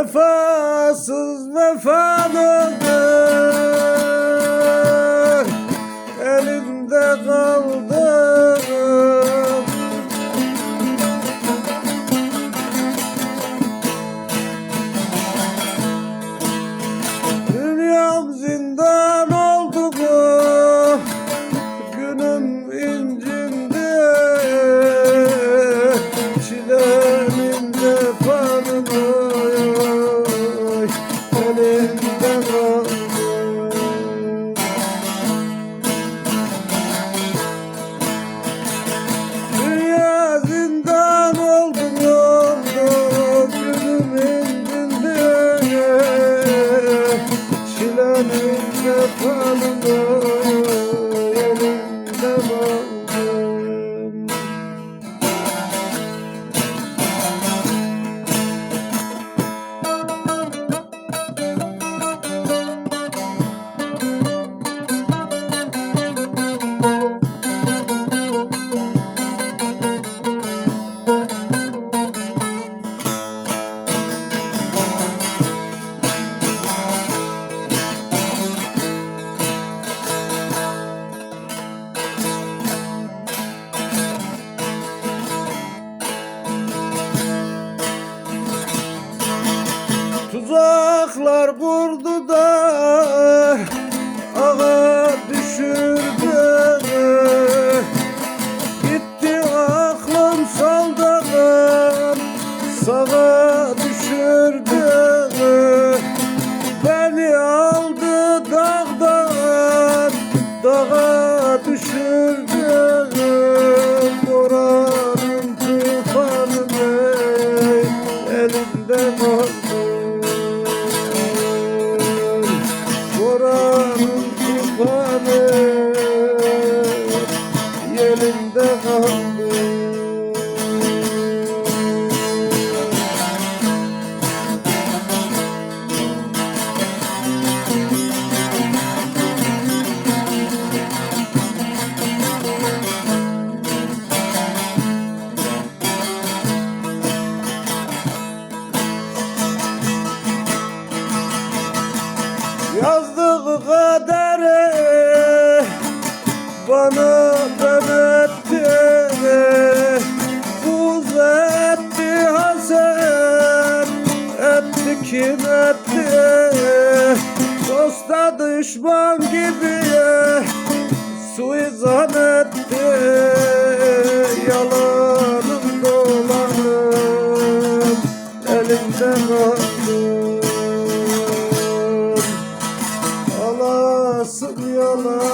Vefasız vefalıdır Yapalım Tuzaklar kurdu da ağa düşürdü. Gitti aklım saldırım sağa düşürdü. Beni aldı dağdan dağa düşürdü Yazdığı kaderi bana kim etti Dosta düşman gibi suizan etti. Yalanım dolanım elimde kaldı Alasın yalanı